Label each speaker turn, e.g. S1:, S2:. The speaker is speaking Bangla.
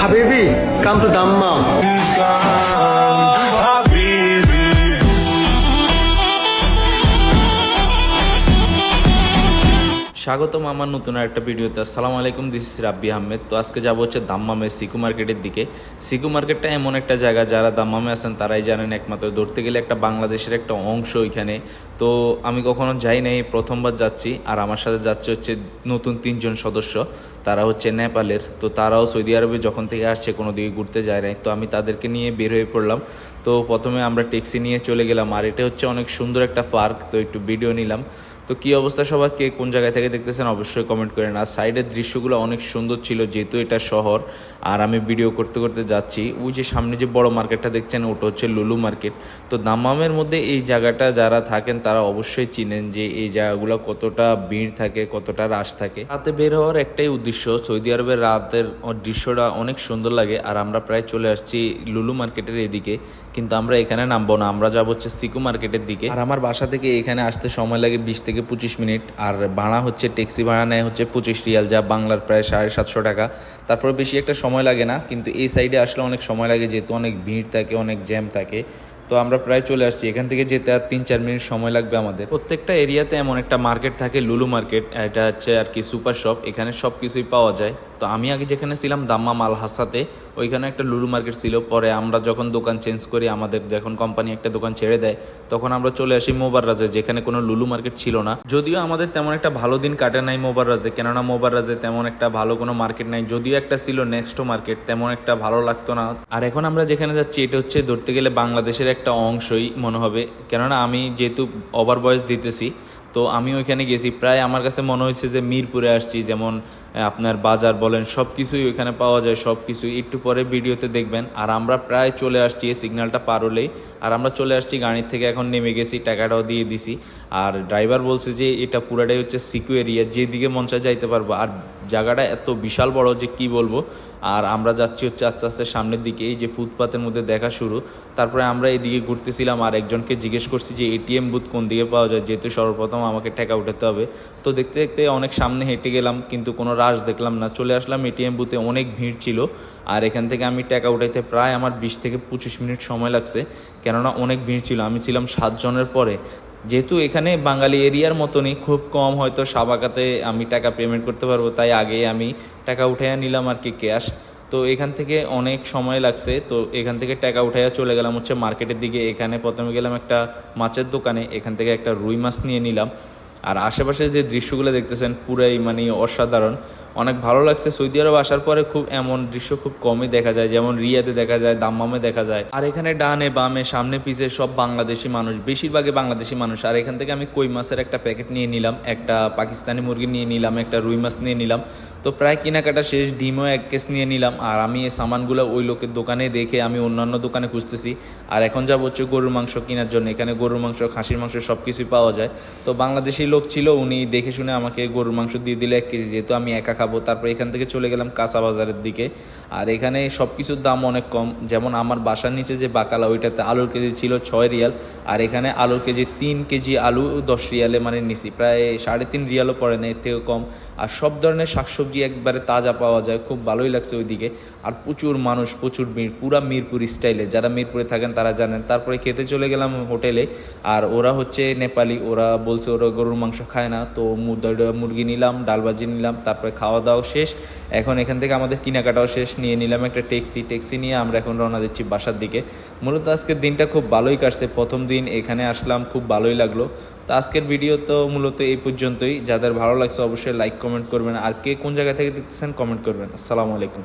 S1: হাবিবি কাম টু দাম মাম
S2: স্বাগতম আমার নতুন একটা ভিডিওতে। আসসালামু আলাইকুম দিস ইস রাব্বি আহমেদ। তো আজকে যাব হচ্ছে দাম্মামে সিকু মার্কেটের দিকে। সিকু মার্কেটটা এমন একটা জায়গা, যারা দাম্মামে আছেন তারাই জানেন একমাত্র। ধরতে গেলে একটা বাংলাদেশের একটা অংশ ওইখানে। তো আমি কখনো যাই নাই, প্রথমবার যাচ্ছি। আর আমার সাথে যাচ্ছে হচ্ছে নতুন তিনজন সদস্য। তারা হচ্ছে নেপালের। তো তারাও সৌদি আরবে যখন থেকে আসছে, কোনো দিকে ঘুরতে যায় নাই। তো আমি তাদেরকে নিয়ে বের হয়ে পড়লাম। তো প্রথমে আমরা ট্যাক্সি নিয়ে চলে গেলাম। আর এটা হচ্ছে অনেক সুন্দর একটা পার্ক। তো একটু ভিডিও নিলাম। তো কি অবস্থা সবার? কে কোন জায়গায় থেকে দেখতেছেন অবশ্যই কমেন্ট করেন। আর সাইডের দৃশ্যগুলো অনেক সুন্দর ছিল, যেহেতু এটা শহর, আর আমি ভিডিও করতে করতে যাচ্ছি। ওই যে সামনে যে বড় মার্কেটটা দেখছেন, ওটা হচ্ছে লুলু মার্কেট তো দাম্মামের মধ্যে এই জায়গাটা যারা থাকেন, তারা অবশ্যই চিনেন যে এই জায়গাগুলো কতটা ভিড় থাকে, কতটা রাশ থাকে। রাতে বের হওয়ার একটাই উদ্দেশ্য, সৌদি আরবের রাতের দৃশ্যটা অনেক সুন্দর লাগে। আর আমরা প্রায় চলে আসছি লুলু মার্কেটের এদিকে, কিন্তু আমরা এখানে নামবো না। আমরা যাব হচ্ছে সিকু মার্কেটের দিকে। আর আমার বাসা থেকে এখানে আসতে সময় লাগে বিশ থেকে পঁচিশ মিনিট, আর ভাড়া হচ্ছে, ট্যাক্সি ভাড়া নেয় হচ্ছে পঁচিশ রিয়াল, যা বাংলার প্রায় সাড়ে সাতশো টাকা। তারপরে বেশি একটা সময় লাগে না, কিন্তু এই সাইডে আসলে অনেক সময় লাগে, যেহেতু অনেক ভিড় থাকে, অনেক জ্যাম থাকে। তো আমরা প্রায় চলে আসছি, এখান থেকে যেতে আর তিন চার মিনিট সময় লাগবে আমাদের। প্রত্যেকটা এরিয়াতে এমন একটা মার্কেট থাকে লুলু মার্কেট এটা হচ্ছে আর কি সুপার শপ এখানে সব কিছুই পাওয়া যায়। তো আমি আগে যেখানে ছিলাম দাম্মা মাল হাসাতে ওইখানে একটা লুলু মার্কেট ছিল। পরে আমরা যখন দোকান চেঞ্জ করি, আমাদের যখন কোম্পানি একটা দোকান ছেড়ে দেয়, তখন আমরা চলে আসি মোবাররাজে, যেখানে কোনো লুলু মার্কেট ছিল না। যদিও আমাদের তেমন একটা ভালো দিন কাটে নাই মোবাররাজে, কেননা মোবাররাজে তেমন একটা ভালো কোনো মার্কেট নাই। যদিও একটা ছিল নেক্সট মার্কেট তেমন একটা ভালো লাগতো না। আর এখন আমরা যেখানে যাচ্ছি, এটা হচ্ছে ধরতে গেলে বাংলাদেশের একটা অংশই মনে হবে। কেননা আমি যেহেতু ওভার বয়স দিতেছি, তো আমি ওইখানে গেছি। প্রায় আমার কাছে মনে হয়েছে যে মিরপুরে আসছি, যেমন আপনার বাজার বলেন সব কিছুই ওইখানে পাওয়া যায় সব কিছুই একটু পরে ভিডিওতে দেখবেন। আর আমরা প্রায় চলে আসছি, এই সিগন্যালটা পার হলেই। আর আমরা চলে আসছি গাড়ির থেকে, এখন নেমে গেছি, টাকাটাও দিয়ে দিছি। আর ড্রাইভার বলছে যে, এটা পুরাটাই হচ্ছে সিকিউ এরিয়া, যেদিকে মন চায় যাইতে পারব। আর জায়গাটা এত বিশাল বড় যে কি বলব? আর আমরা যাচ্ছি হচ্ছে আস্তে আস্তে সামনের দিকে, এই যে ফুটপাতের মধ্যে দেখা শুরু। তারপরে আমরা এদিকে ঘুরতেছিলাম, আর একজনকে জিজ্ঞেস করছি যে এটিএম বুথ কোন দিকে পাওয়া যায়? যেহেতু সর্বপ্রথম আমাকে টাকা উঠাতে হবে। তো দেখতে দেখতে অনেক সামনে হেঁটে গেলাম, কিন্তু কোনো রাশ দেখলাম না, চলে আসলাম এটিএম বুথে অনেক ভিড় ছিল। আর এখান থেকে আমি টাকা উঠাইতে প্রায় আমার বিশ থেকে পঁচিশ মিনিট সময় লাগছে। কেননা অনেক ভিড় ছিল, আমি ছিলাম সাতজনের পরে। যেহেতু এখানে বাঙালি এরিয়ার মতনই, খুব কম হয়তো সাবাকাতে আমি টাকা পেমেন্ট করতে পারব, তাই আগে আমি টাকা উঠাইয়া নিলাম আর কি ক্যাশ তো এখান থেকে অনেক সময় লাগছে, তো এখান থেকে টাকা উঠাইয়া চলে গেলাম হচ্ছে মার্কেটের দিকে। এখানে প্রথমে গেলাম একটা মাছের দোকানে, এখান থেকে একটা রুই মাছ নিয়ে নিলাম। আর আশেপাশে যে দৃশ্যগুলো দেখতেছেন পুরাই মানে অসাধারণ। অনেক ভালো লাগছে। সৌদি আরব আসার পরে খুব এমন দৃশ্য খুব কমই দেখা যায়, যেমন রিয়াতে দেখা যায়, দাম্মামে দেখা যায়। আর এখানে ডানে, বামে, সামনে, পিছে সব বাংলাদেশি মানুষ, বেশিরভাগই বাংলাদেশি মানুষ। আর এখান থেকে আমি কই মাছের একটা প্যাকেট নিয়ে নিলাম, একটা পাকিস্তানি মুরগি নিয়ে নিলাম, একটা রুই মাছ নিয়ে নিলাম। তো প্রায় কেনাকাটা শেষ, ডিমও এক কেস নিয়ে নিলাম। আর আমি এই সামানগুলো ওই লোকের দোকানে রেখে আমি অন্যান্য দোকানে খুঁজতেছি। আর এখন যাব হচ্ছে গরুর মাংস কেনার জন্য। এখানে গরুর মাংস, খাসির মাংস সব কিছুই পাওয়া যায়। তো বাংলাদেশি লোক ছিল, উনি দেখে শুনে আমাকে গরুর মাংস দিয়ে দিলে এক কেজি। যেহেতু আমি একা খাব তারপর এখান থেকে চলে গেলাম কাঁচা বাজারের দিকে। আর এখানে সব কিছুর দাম অনেক কম। যেমন আমার বাসার নিচে যে বাকালা, ওইটাতে আলুর কেজি ছিল ছয় রিয়াল। আর এখানে আলুর কেজি তিন কেজি আলু দশ রিয়ালে মানে নিছি। প্রায় সাড়ে তিন রিয়ালও পড়ে না, এর থেকে কম। আর সব ধরনের শাকসবজি একবারে তাজা পাওয়া যায়। খুব ভালোই লাগছে ওইদিকে। আর প্রচুর মানুষ, প্রচুর ভিড়। পুরা মিরপুর স্টাইলে। যারা মিরপুরে থাকেন তারা জানেন। তারপরে খেতে চলে গেলাম হোটেলে। আর ওরা হচ্ছে নেপালি। ওরা বলছে ওরা গরুর মাংস খায় না। তো মুরগি নিলাম, ডালবাজি নিলাম। তারপরে খাওয়া দাওয়া শেষ। এখন এখান থেকে আমাদের কেনাকাটাও শেষ। নিয়ে নিলাম একটা ট্যাক্সি। ট্যাক্সি নিয়ে আমরা এখন রওনা দিচ্ছি বাসার দিকে। মূলত আজকের দিনটা খুব ভালোই কাটছে। প্রথম দিন এখানে আসলাম, খুব ভালোই লাগল। তো আজকের ভিডিও তো মূলত এই পর্যন্তই। যাদের ভালো লাগছে অবশ্যই লাইক কমেন্ট করবেন। আর কে কোন জায়গা থেকে দেখতেছেন কমেন্ট করবেন। আসসালামু আলাইকুম।